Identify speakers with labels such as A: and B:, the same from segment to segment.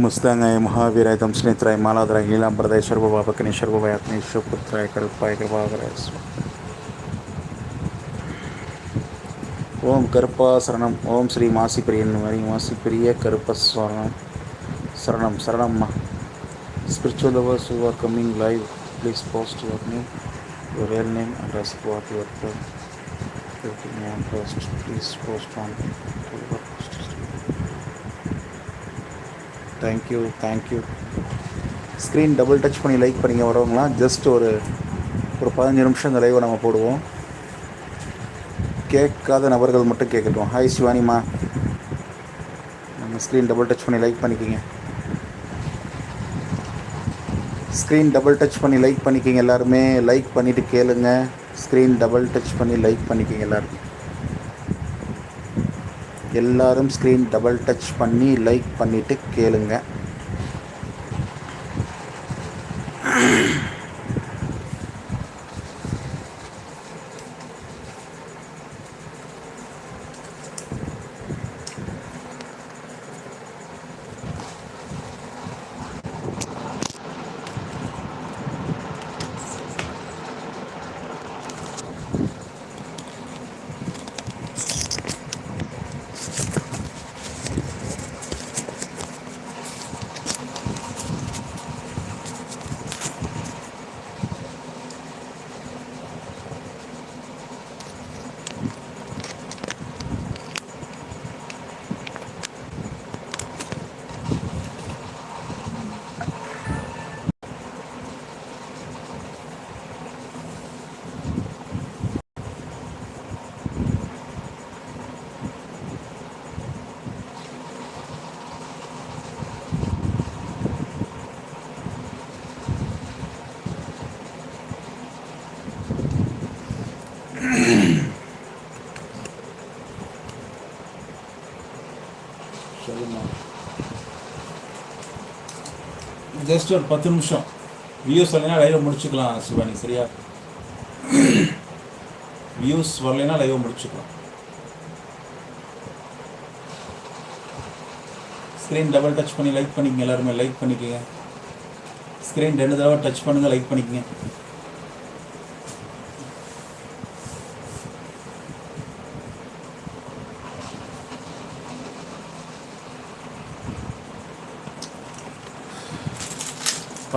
A: मुस्तांगाय महावीराय तम स्नेत्राय मालाधराय नीलांबरदाय सर्व बाबकने सर्व वयात्मे शुभपुत्राय कृपाय कृपाकराय ओम कृपा शरणम ओम श्री मासी प्रिय नमरी मासी प्रिय कृपस्वरणम शरणम शरणम spiritual lovers who are coming live please post your name your your real name and ask what your name first please post on thank you thank you screen double touch பண்ணி லைக் பண்ணிங்க வரவங்களாம் just ஒரு ஒரு பதினஞ்சு நிமிஷம் இந்த லைவை நம்ம போடுவோம். கேட்காத நபர்கள் மட்டும் கேட்கட்டும். ஹாய் சிவானிமா நம்ம ஸ்க்ரீன் டபுள் டச் பண்ணி லைக் பண்ணிக்கிங்க. ஸ்க்ரீன் டபுள் டச் பண்ணி லைக் பண்ணிக்கிங்க எல்லாருமே. லைக் பண்ணிவிட்டு கேளுங்க. ஸ்க்ரீன் டபுள் டச் பண்ணி லைக் பண்ணிக்கிங்க எல்லாருமே. எல்லாரும் ஸ்க்ரீன் டபுள் டச் பண்ணி லைக் பண்ணிவிட்டு கேளுங்க.
B: ஜஸ்ட் ஒரு பத்து நிமிஷம். வியூஸ் வரலைன்னா லைவை முடிச்சுக்கலாம் சிவானி. சரியா? வியூஸ் வரலைன்னா லைவை முடிச்சுக்கலாம். ஸ்க்ரீன் டபுள் டச் பண்ணி லைக் பண்ணிக்கங்க எல்லாருமே. லைக் பண்ணிக்கங்க. ஸ்க்ரீன் ரெண்டு தடவை டச் பண்ணுங்கள் லைக் பண்ணிக்கங்க.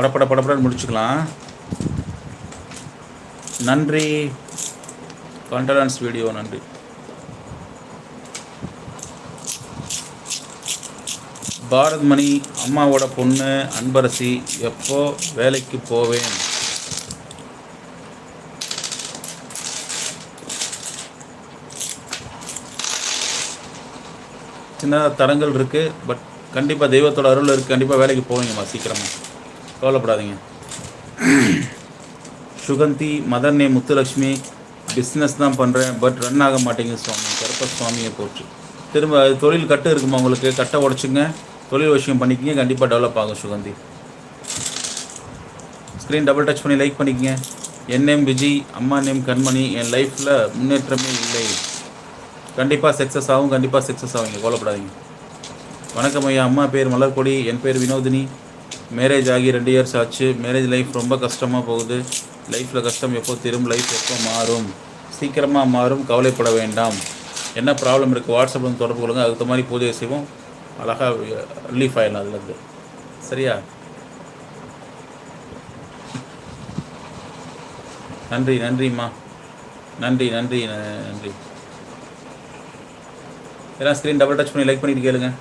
B: படப்பட படப்படன்னு முடிச்சுக்கலாம். நன்றி. கான்டரன்ஸ் வீடியோ நன்றி. பாரத் மணி அம்மாவோட பொண்ணு அன்பரசி எப்போ வேலைக்கு போவேன்? சின்ன தடங்கள் இருக்குது பட் கண்டிப்பாக தெய்வத்தோட அருள் இருக்குது கண்டிப்பாக வேலைக்கு போவீங்கம்மா சீக்கிரமாக கவலைப்படாதீங்க. Suganthi mother name Muthulakshmi business தான் பண்ணுறேன் பட் ரன் ஆக மாட்டேங்குது சுவாமி. கருப்ப சுவாமியை போச்சு திரும்ப அது தொழில் கட்டு இருக்குமா உங்களுக்கு? கட்டை உடச்சிங்க. தொழில் விஷயம் பண்ணிக்கிங்க கண்டிப்பாக டெவலப் ஆகும் சுகந்தி. ஸ்க்ரீன் டபுள் டச் பண்ணி லைக் பண்ணிக்கங்க. என் நேம் விஜய் அம்மா நேம் கண்மணி என் லைஃப்பில் முன்னேற்றமே இல்லை. கண்டிப்பாக சக்ஸஸ் ஆகும் கண்டிப்பாக சக்ஸஸ் ஆகுங்க கவலைப்படாதீங்க. வணக்கம் ஐயா அம்மா பேர் மலர்கொடி என் பேர் வினோதினி. மேரேஜ் ஆகி ரெண்டு இயர்ஸ் ஆச்சு. மேரேஜ் லைஃப் ரொம்ப கஷ்டமாக போகுது. லைஃப்பில் கஷ்டம் எப்போ திரும்ப லைஃப் எப்போ மாறும்? சீக்கிரமாக மாறும். கவலைப்பட வேண்டாம். என்ன ப்ராப்ளம் இருக்குது வாட்ஸ்அப்பில் வந்து தொடர்பு கொள்ளுங்க. அதுக்கு மாதிரி பூஜை செய்வோம். அழகாக ரிலீஃப் ஆகிடலாம் அதுலேருந்து சரியா? நன்றி நன்றிம்மா. நன்றி நன்றி நன்றி. ஏன்னா ஸ்க்ரீன் டபுள் டச் பண்ணி லைக் பண்ணிட்டு கேளுங்க.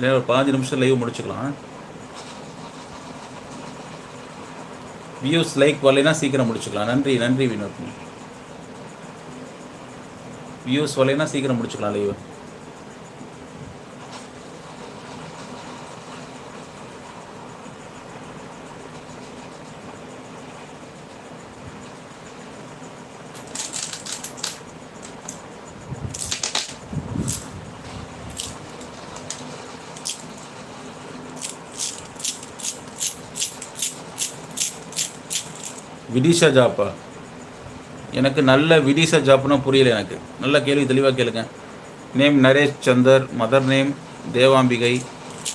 B: இல்லை ஒரு பதினஞ்சு நிமிஷம் லைவ் முடிச்சுக்கலாம். வியூஸ் லைக் வரலைன்னா சீக்கிரம் முடிச்சுக்கலாம். நன்றி நன்றி வினோத் வியூஸ் வரலைன்னா சீக்கிரம் முடிச்சுக்கலாம் லைவ் விடிஷா ஜாப்பா. எனக்கு நல்ல விடிஷா ஜாப்னா புரியல எனக்கு. நல்ல கேள்வி தெளிவாக கேளுங்க. Name Naresh Chandar mother name Devambigai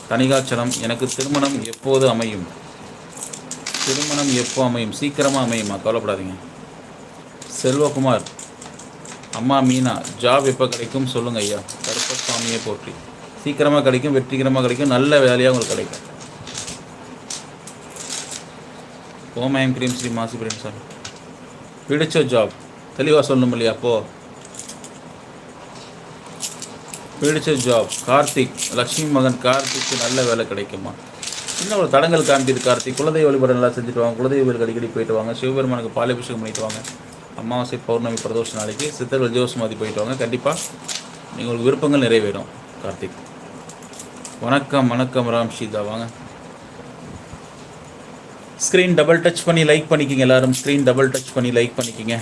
B: Thanikachalam. எனக்கு திருமணம் எப்போது அமையும்? திருமணம் எப்போ அமையும்? சீக்கிரமாக அமையுமா? கவலைப்படாதீங்க. செல்வகுமார் அம்மா மீனா ஜாப் எப்போ கிடைக்கும் சொல்லுங்க ஐயா. கருப்பசாமியை போற்றி. சீக்கிரமாக கிடைக்கும் வெற்றிகரமாக கிடைக்கும் நல்ல வேலையாக உங்களுக்கு கிடைக்கும். ஓமயம் கிரீம் ஸ்ரீ மாசி பிரேம் சார். பிடிச்ச ஜாப் தெளிவாக சொல்லணும் இல்லையா அப்போ? பிடிச்ச ஜாப் கார்த்திக் லக்ஷ்மி மகன் கார்த்திக்கு நல்ல வேலை கிடைக்குமா? இன்னும் ஒரு தடங்கள் காமிக்குது கார்த்திக் குலதெய்வ வழிபாடு நல்லா செஞ்சுட்டு வாங்க குலதெய்வ கோயிலுக்கு அடிக்கடி போயிட்டு வாங்க சிவபெருமானுக்கு பாலாபிஷேகம் பண்ணிட்டு வாங்க. அமாவாசை பௌர்ணமி பிரதோஷ நாளைக்கு சித்தர்கள் ஜோசமாதி போயிட்டு வாங்க கண்டிப்பாக நீங்கள் உங்களுக்கு விருப்பங்கள் நிறைவேறும் கார்த்திக். வணக்கம் வணக்கம் ராம் ஷீதா வாங்க. ஸ்க்ரீன் டபுள் டச் பண்ணி லைக் பண்ணிக்கிங்க எல்லாரும். ஸ்க்ரீன் டபுள் டச் பண்ணி லைக் பண்ணிக்கிங்க.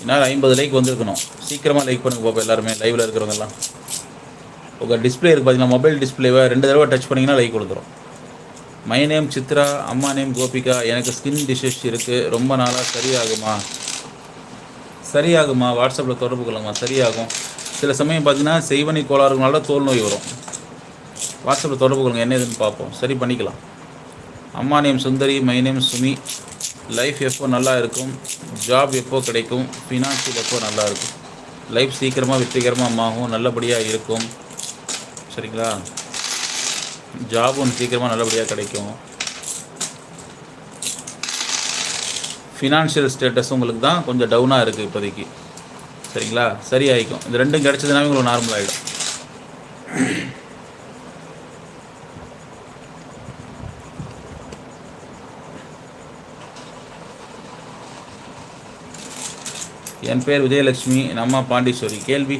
B: என்னால் ஐம்பது லைக் வந்திருக்கணும். சீக்கிரமாக லைக் பண்ணுங்க பாப்பா எல்லாருமே லைவில் இருக்கிறவங்கெல்லாம். உங்கள் டிஸ்பிளே இருக்குது பார்த்தீங்கன்னா மொபைல் டிஸ்பிளேவை ரெண்டு தடவை டச் பண்ணிங்கன்னா லைக் கொடுத்துரும். மை நேம் சித்ரா அம்மா நேம் கோபிகா எனக்கு ஸ்கின் டிஷஸ் இருக்குது ரொம்ப நாளாக சரியாகுமா? சரியாகுமா? வாட்ஸ்அப்பில் தொடர்பு கொள்ளுங்கம்மா சரியாகும். சில சமயம் பார்த்தீங்கன்னா செய்வனி கோளாறுனால தோல் நோய் வரும். வாட்ஸ்அப்பில் தொடர்பு கொள்ளுங்க. என்ன ஏதுன்னு பார்ப்போம். சரி பண்ணிக்கலாம். அம்மா name Sundari my name Sumi. Life எப்போ நல்லா இருக்கும்? ஜாப் எப்போ கிடைக்கும்? ஃபினான்ஷியல் எப்போ நல்லா இருக்கும்? லைஃப் சீக்கிரமாக வெற்றிகரமாக ஆகும் நல்லபடியாக இருக்கும். சரிங்களா? ஜாப் ஒன்று சீக்கிரமாக நல்லபடியாக கிடைக்கும். ஃபினான்ஷியல் ஸ்டேட்டஸ் உங்களுக்கு தான் கொஞ்சம் டவுனாக இருக்குது இப்போதைக்கு. சரிங்களா? சரி ஆகிக்கும் இந்த ரெண்டும் கிடச்சதுனாவே உங்களுக்கு நார்மல் ஆகிடும் என் பேர் விஜயலட்சுமி என் அம்மா பாண்டீஸ்வரி கேள்வி?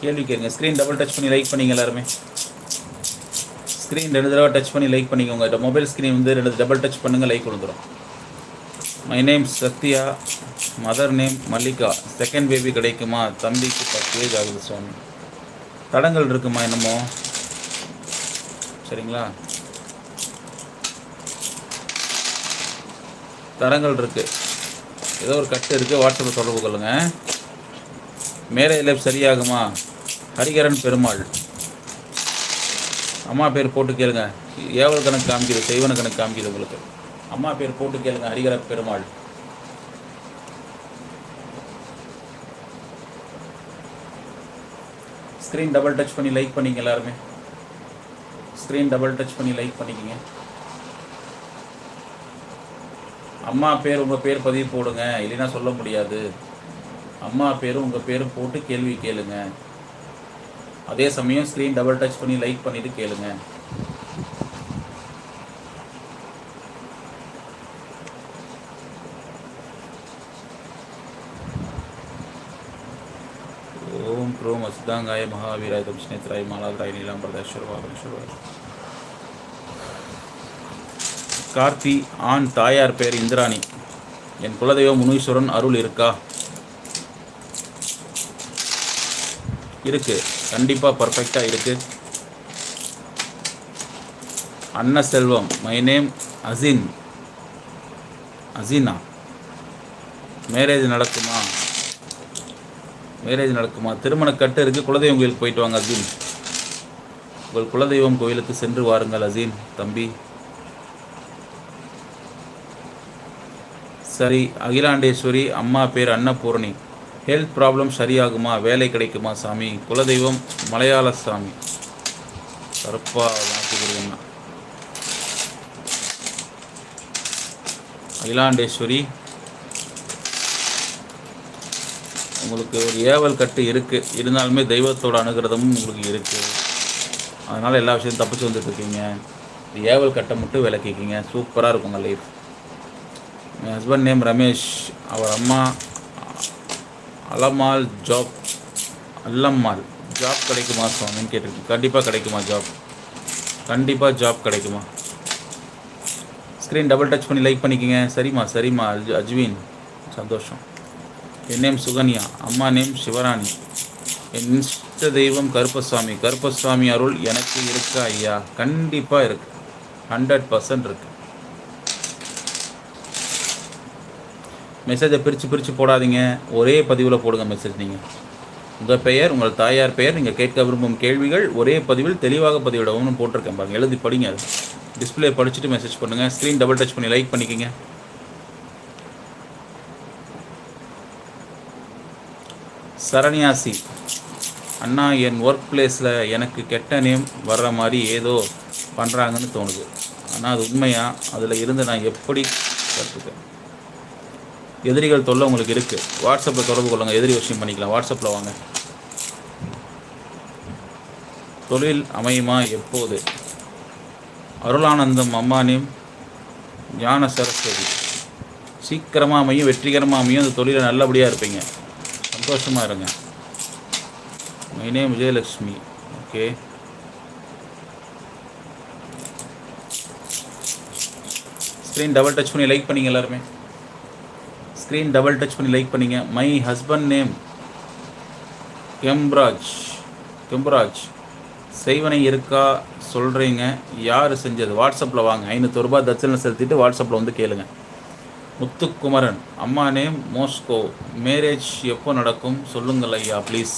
B: கேள்வி கேளுங்க. ஸ்க்ரீன் டபுள் டச் பண்ணி லைக் பண்ணிங்க எல்லாருமே. ஸ்க்ரீன் ரெண்டு தடவை டச் பண்ணி லைக் பண்ணிக்கோங்க மொபைல் ஸ்க்ரீன் வந்து ரெண்டு டபுள் டச் பண்ணுங்கள் லைக் கொடுத்துரும் my name Sathya mother name Mallika. Second baby கிடைக்குமா? தம்பிக்கு பத்து ஏஜ் ஆகுது சுவாமி. தடங்கள் இருக்குமா என்னமோ? சரிங்களா? தடங்கள் இருக்குது ஏதோ ஒரு கட்டு இருக்குது வாட்ஸ்அப்பில் தொடர்பு கொள்ளுங்கள் மேலே லைஃப் சரியாகுமா? ஹரிகரன் பெருமாள். அம்மா பேர் போட்டு கேளுங்க. ஏவல் கணக்கு காமிக்குது செய்வன கணக்கு காமிக்குது உங்களுக்கு. அம்மா பேர் போட்டு கேளுங்க ஹரிகர பெருமாள். ஸ்க்ரீன் டபுள் டச் பண்ணி லைக் பண்ணிங்க எல்லாருமே. ஸ்க்ரீன் டபுள் டச் பண்ணி லைக் பண்ணிக்கங்க. அம்மா பேர் உங்கள் பேர் பதிவு போடுங்க. இல்லைன்னா சொல்ல முடியாது. அம்மா பேரும் உங்கள் பேரும் போட்டு கேள்வி கேளுங்க. அதே சமயம் ஸ்க்ரீன் டபுள் டச் பண்ணி லைக் பண்ணிட்டு கேளுங்க. ஓம் க்ரோம் அசிதாங்காய மகாவீராய தம்ஷ்ணேத்ராய் மாலாதராய் நீலாம்பரதேஸ்வரவாகேஸ்வரவாய் கார்த்தி ஆண் தாயார் பேர் இந்திராணி. என் குலதெய்வம் முனீஸ்வரன் அருள் இருக்கா? இருக்கு. கண்டிப்பாக பர்ஃபெக்டாக இருக்கு. அன்ன செல்வம் மை நேம் அசின் அசினா மேரேஜ் நடக்குமா? மேரேஜ் நடக்குமா? திருமண கட்டு இருக்கு. குலதெய்வம் கோயிலுக்கு போயிட்டு வாங்க அசீன் உங்கள் குலதெய்வம் கோயிலுக்கு சென்று வாருங்கள் அசீன் தம்பி. சரி அகிலாண்டேஸ்வரி அம்மா பேர் அன்னபூரணி. Health problem சரியாகுமா? வேலை கிடைக்குமா சாமி? குலதெய்வம் மலையாள சாமி. கருப்பா வாக்குகிறேன்னா அகிலாண்டேஸ்வரி உங்களுக்கு ஒரு ஏவல் கட்டு இருக்குது இருந்தாலுமே தெய்வத்தோட அனுகிரதமும் உங்களுக்கு இருக்குது அதனால் எல்லா விஷயத்தையும் தப்பிச்சு வந்துட்டு இருக்கீங்க. ஏவல் கட்டை மட்டும் விளக்கிக்கிங்க. சூப்பராக இருக்குங்க லைஃப் என் ஹஸ்பண்ட் நேம் ரமேஷ் அவர் அம்மா அலமால் ஜாப் அல்லம்மாள் ஜாப் கிடைக்குமா சுவாமின்னு கேட்டிருக்கு கண்டிப்பாக கிடைக்குமா ஜாப் கண்டிப்பாக ஜாப் கிடைக்குமா? ஸ்க்ரீன் டபுள் டச் பண்ணி லைக் பண்ணிக்கோங்க. சரிம்மா சரிம்மா அஜ் அஜ்வின். சந்தோஷம். என் நேம் சுகன்யா. அம்மா நேம் சிவராணி. என் இஷ்ட தெய்வம் கருப்பசாமி. கருப்பசாமி அருள் எனக்கு இருக்கா ஐயா. கண்டிப்பாக இருக்கு. ஹண்ட்ரட் பர்சன்ட் இருக்குது மெசேஜை பிரித்து பிரித்து போடாதீங்க. ஒரே பதிவில் போடுங்க மெசேஜ் நீங்கள் உங்கள் பெயர் உங்கள் தாயார் பெயர் நீங்கள் கேட்க விரும்பும் கேள்விகள் ஒரே பதிவில் தெளிவாக பதிவிடவும்னு போட்டிருக்கேன் பாருங்க. எழுதி படிங்க அது. டிஸ்பிளே படிச்சுட்டு மெசேஜ் பண்ணுங்கள் ஸ்க்ரீன் டபுள் டச் பண்ணி லைக் பண்ணிக்கோங்க. சரண்யாசி அண்ணா என் ஒர்க் பிளேஸில் எனக்கு கெட்ட நேம் வர்ற மாதிரி ஏதோ பண்ணுறாங்கன்னு தோணுது. ஆனால் அது உண்மையாக அதில் இருந்து நான் எப்படி கற்றுக்கேன் எதிரிகள் தொல்லை உங்களுக்கு இருக்குது வாட்ஸ்அப்பில் தொடர்பு கொள்ளுங்கள் எதிரி விஷயம் பண்ணிக்கலாம். வாட்ஸ்அப்பில் வாங்க. தொழில் அமையுமா எப்போது? அருளானந்தம் அம்மா நேம் ஞான சரஸ்வதி. சீக்கிரமாக அமையும் வெற்றிகரமாக அமையும். அந்த தொழிலில் நல்லபடியாக இருப்பீங்க. சந்தோஷமாக இருங்க. My name Vijayalakshmi okay screen double touch பண்ணி லைக் பண்ணிங்க எல்லாருமே. ஸ்க்ரீன் டபுள் டச் பண்ணி லைக் பண்ணிங்க. My husband name Kemraj Kemraj செய்வனை இருக்கா சொல்கிறீங்க யார் செஞ்சது? வாட்ஸ்அப்பில் வாங்க. ஐநூற்றி ரூபாய் தட்சணை செலுத்திட்டு வாட்ஸ்அப்பில் வந்து கேளுங்க. முத்துக்குமரன் அம்மா நேம் மோஸ்கோ. மேரேஜ் எப்போ நடக்கும்? சொல்லுங்கள் ஐயா ப்ளீஸ்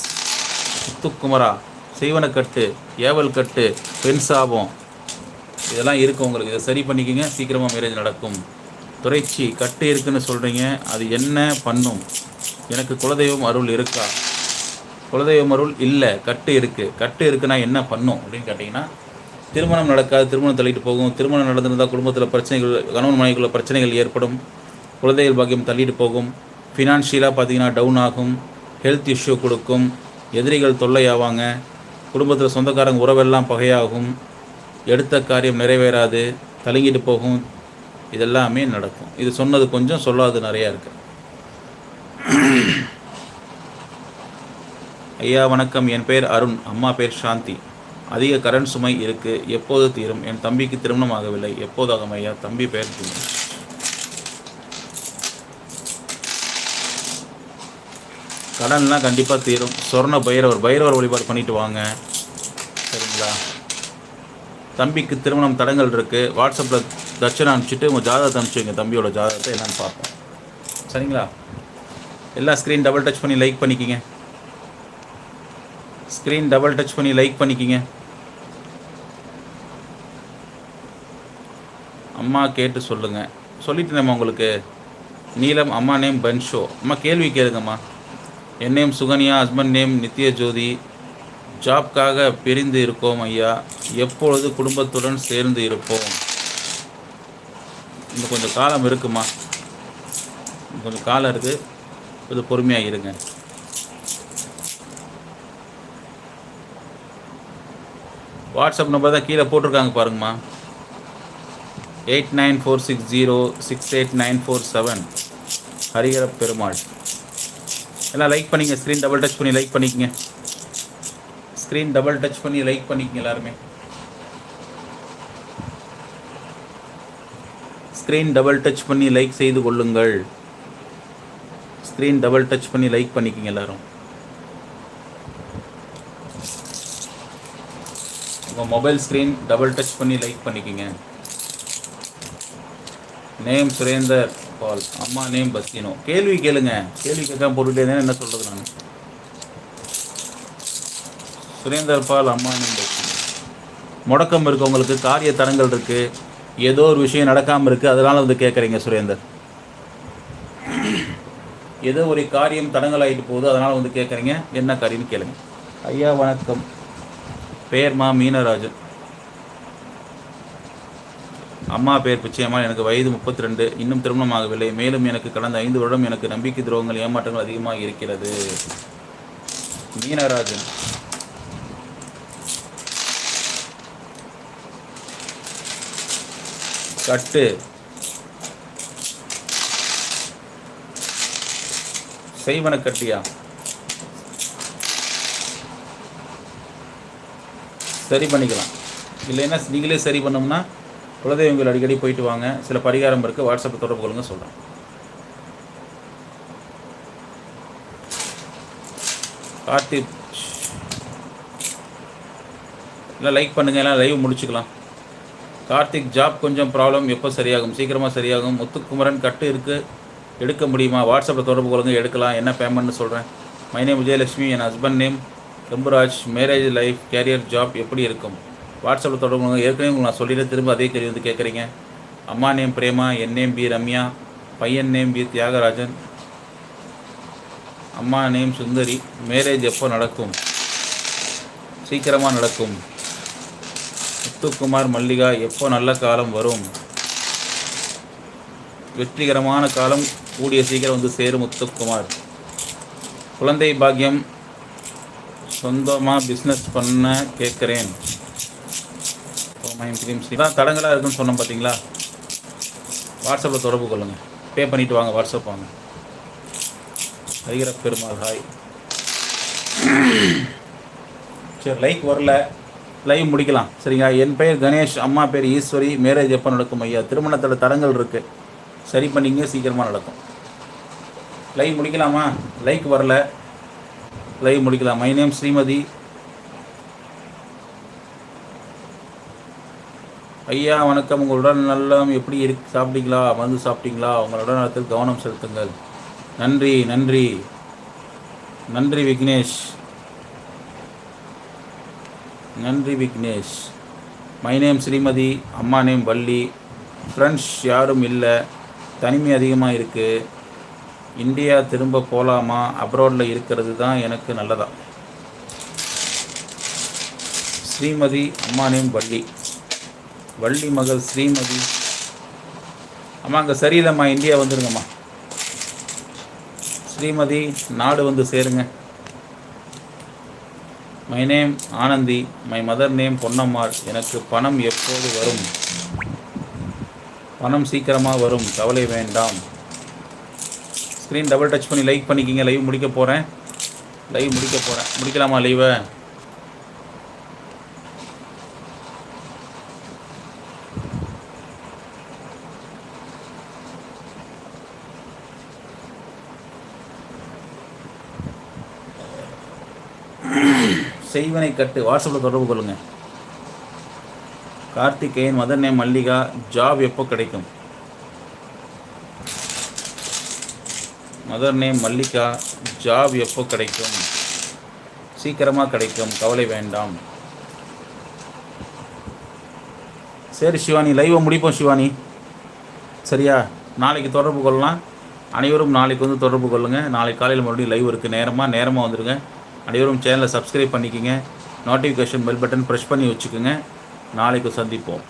B: முத்துக்குமரா செய்வனை கட்டு ஏவல் கட்டு பெண் சாபம் இதெல்லாம் இருக்குது உங்களுக்கு. இதை சரி பண்ணிக்கங்க. சீக்கிரமாக மேரேஜ் நடக்கும். துறைச்சி கட்டு இருக்குன்னு சொல்கிறீங்க அது என்ன பண்ணும்? எனக்கு குலதெய்வம் அருள் இருக்கா? குலதெய்வம் அருள் இல்லை கட்டு இருக்குது கட்டு இருக்குன்னா என்ன பண்ணும் அப்படின்னு கேட்டிங்கன்னா திருமணம் நடக்காது திருமணம் தள்ளிட்டு போகும். திருமணம் நடந்திருந்தால் குடும்பத்தில் பிரச்சனைகள் கணவன் மனைவிக்குள்ள பிரச்சனைகள் ஏற்படும். குலதெய்வ பாக்கியம் தள்ளிட்டு போகும். ஃபினான்ஷியலாக பார்த்தீங்கன்னா டவுன் ஆகும். ஹெல்த் இஷ்யூ கொடுக்கும். எதிரிகள் தொல்லையாவாங்க. குடும்பத்தில் சொந்தக்காரங்க உறவெல்லாம் பகையாகும். எடுத்த காரியம் நிறைவேறாது. தழுங்கிட்டு போகும். இதெல்லாமே நடக்கும். இது சொன்னது கொஞ்சம் சொல்லாது நிறையா இருக்கு. ஐயா வணக்கம். என் பேர் அருண். அம்மா பேர் சாந்தி. அதிக கரண்ட் சுமை இருக்கு. எப்போது தீரும்? என் தம்பிக்கு திருமணம் ஆகவில்லை. எப்போதாகும் ஐயா? தம்பி பெயர் தீரும் கடன்லாம் கண்டிப்பாக தீரும். சொர்ண பைரவர் பைரவர் வழிபாடு பண்ணிட்டு வாங்க. சரிங்களா? தம்பிக்கு திருமணம் தடங்கள் இருக்குது வாட்ஸ்அப்பில் தட்சணை அனுப்பிச்சிட்டு உங்கள் ஜாதகத்தை அனுப்பிச்சுங்க தம்பியோட ஜாதகத்தை என்னன்னு பார்ப்போம். சரிங்களா? எல்லா ஸ்க்ரீன் டபுள் டச் பண்ணி லைக் பண்ணிக்கிங்க. ஸ்க்ரீன் டபுள் டச் பண்ணி லைக் பண்ணிக்கிங்க. அம்மா கேட்டு சொல்லுங்கள் சொல்லிட்டேன்மா உங்களுக்கு. நீலம் அம்மா நேம் பன்ஷோ. அம்மா கேள்வி கேளுங்கம்மா. என் name Suganya husband name Nithya Jothi ஜாப்காக பிரிந்து இருக்கோம் ஐயா. எப்பொழுது குடும்பத்துடன் சேர்ந்து இருப்போம்? இன்னும் கொஞ்சம் காலம் இருக்குமா? கொஞ்சம் காலம் இருக்குது கொஞ்சம் பொறுமையாக இருங்க. வாட்ஸ்அப் நம்பர் தான் கீழே போட்டிருக்காங்க பாருங்கம்மா. Eight nine four six zero six eight nine four seven. ஹரிகர Perumal. எல்லாம் லைக் பண்ணிங்க ஸ்க்ரீன் டபுள் டச் பண்ணி லைக் பண்ணிக்கங்க. ஸ்க்ரீன் டபுள் டச் பண்ணி லைக் பண்ணிக்கங்க எல்லாருமே. ஸ்க்ரீன் டபுள் டச் பண்ணி லைக் செய்து கொள்ளுங்கள். ஸ்க்ரீன் டபுள் டச் பண்ணி லைக் பண்ணிக்கிங்க எல்லாரும். உங்கள் மொபைல் ஸ்க்ரீன் டபுள் டச் பண்ணி லைக் பண்ணிக்கோங்க. நேம் சுரேந்தர் பால் அம்மா நேம் பஸ்தினோ கேள்வி கேளுங்க. கேள்வி கேட்காம போட்டுட்டே என்ன சொல்கிறது நான்? சுரேந்தர் பால் அம்மா நேம் பஸ்தினோ முடக்கம் இருக்கு உங்களுக்கு. காரிய தரங்கள் இருக்குது ஏதோ ஒரு விஷயம் நடக்காமல் இருக்கு. அதனால் வந்து கேட்குறீங்க சுரேந்தர். ஏதோ ஒரு காரியம் தடங்கலாகிட்டு போகுது அதனால் வந்து கேட்குறீங்க என்ன காரியம்னு கேளுங்க. ஐயா வணக்கம். பேர்மா மீனராஜன். அம்மா பேர் பிச்சையம்மா எனக்கு வயது முப்பத்தி ரெண்டு இன்னும் திருமணம் ஆகவில்லை. மேலும் எனக்கு கடந்த ஐந்து வருடம் எனக்கு நம்பிக்கை துரோகங்கள் ஏமாற்றங்கள் அதிகமாக இருக்கிறது. மீனராஜன். கட்டு செய்வன கட்டியா? சரி பண்ணிக்கலாம். இல்லைன்னா நீங்களே சரி பண்ணோம்னா குலதெய்வங்கள் அடிக்கடி போயிட்டு வாங்க. சில பரிகாரம் இருக்குது வாட்ஸ்அப்பில் தொடர்பு கொள்ளுங்க சொல்கிறேன் கார்த்திக் எல்லாம் லைக் பண்ணுங்கள் எல்லாம் லைவ் முடிச்சுக்கலாம். கார்த்திக் ஜாப் கொஞ்சம் ப்ராப்ளம் எப்போ சரியாகும்? சீக்கிரமாக சரியாகும். முத்துக்குமரன் கட்டு இருக்கு. எடுக்க முடியுமா? வாட்ஸ்அப்பில் தொடர்பு கொள்ளுங்க எடுக்கலாம். என்ன பேமெண்ட்னு சொல்கிறேன் my name Vijayalakshmi N husband name Kamburaj. Marriage life career job எப்படி இருக்கும்? வாட்ஸ்அப்பில் தொடர்பு ஏற்கனவே உங்களுக்கு நான் சொல்லிட்டு திரும்ப அதே கேள்வி வந்து கேட்குறீங்க. அம்மா நேம் பிரேமா என் நேம் பி ரம்யா பையன் நேம் பி தியாகராஜன். அம்மா நேம் சுந்தரி. மேரேஜ் எப்போ நடக்கும்? சீக்கிரமாக நடக்கும். முத்துக்குமார் மல்லிகா எப்போ நல்ல காலம் வரும்? வெற்றிகரமான காலம் கூடிய சீக்கிரம் வந்து சேரும் முத்துக்குமார். குழந்தை பாக்கியம் சொந்தமாக பிஸ்னஸ் பண்ண கேட்குறேன். Oh, இதான் தடங்களாக இருக்குன்னு சொன்னோம் பார்த்தீங்களா வாட்ஸ்அப்பில் தொடர்பு கொள்ளுங்கள் பே பண்ணிவிட்டு வாங்க வாட்ஸ்அப் வாங்க. ஹரிகர பெருமாள் ஹாய் சரி லைக் வரல. லைவ் முடிக்கலாம். சரிங்களா? என் பெயர் கணேஷ் அம்மா பேர் ஈஸ்வரி மேரேஜ் எப்போ நடக்கும் ஐயா? திருமணத்தில் தடங்கள் இருக்குது சரி பண்ணிங்க சீக்கிரமாக நடக்கும். லைவ் முடிக்கலாமா? லைக் வரல. லைவ் முடிக்கலாம். My name Srimathi. ஐயா வணக்கம். உங்கள் உடல் நலம் எப்படி இருக்கு? சாப்பிட்டீங்களா? மருந்து சாப்பிட்டீங்களா? உங்கள் உடல் நலத்தில் கவனம் செலுத்துங்கள். நன்றி நன்றி. நன்றி விக்னேஷ். நன்றி விக்னேஷ். மை நேம் ஸ்ரீமதி அம்மா நேம் வள்ளி. ஃப்ரெண்ட்ஸ் யாரும் இல்லை. தனிமை அதிகமாக இருக்குது இந்தியா திரும்ப போகலாமா அப்ராடில் இருக்கிறது தான் எனக்கு நல்லதா? ஸ்ரீமதி அம்மா நேம் வள்ளி. வள்ளி மகள் ஸ்ரீமதி. அம்மா அங்கே சரியில்லைம்மா. இந்தியா வந்துருங்கம்மா. ஸ்ரீமதி நாடு வந்து சேருங்க. My name Anandhi my mother name Ponnammal. எனக்கு பணம் எப்போது வரும்? பணம் சீக்கிரமாக வரும். கவலை வேண்டாம். ஸ்க்ரீன் டபுள் டச் பண்ணி லைக் பண்ணிக்கிங்க. லைவ் முடிக்க போகிறேன் லைவ் முடிக்க போகிறேன் முடிக்கலாமா லைவை செய்வனை கட்டு. வாட்ஸ்அப்பில் தொடர்பு கொள்ளுங்கள் Karthikeyan mother name Mallika job எப்போ கிடைக்கும்? மதர் நேம் மல்லிகா ஜாப் எப்போ கிடைக்கும்? சீக்கிரமாக கிடைக்கும். கவலை வேண்டாம். சரி சிவானி லைவை முடிப்போம் சிவானி. சரியா? நாளைக்கு தொடர்பு கொள்ளலாம். அனைவரும் நாளைக்கு வந்து தொடர்பு கொள்ளுங்கள் நாளைக்கு காலையில் மறுபடியும் லைவ் இருக்குது நேரமாக நேரமாக வந்துடுங்க அனைவரும் சேனலை சப்ஸ்கிரைப் பண்ணிக்கோங்க. நோட்டிஃபிகேஷன் பெல் பட்டன் ப்ரெஷ் பண்ணி வச்சுக்கோங்க. நாளைக்கு சந்திப்போம்.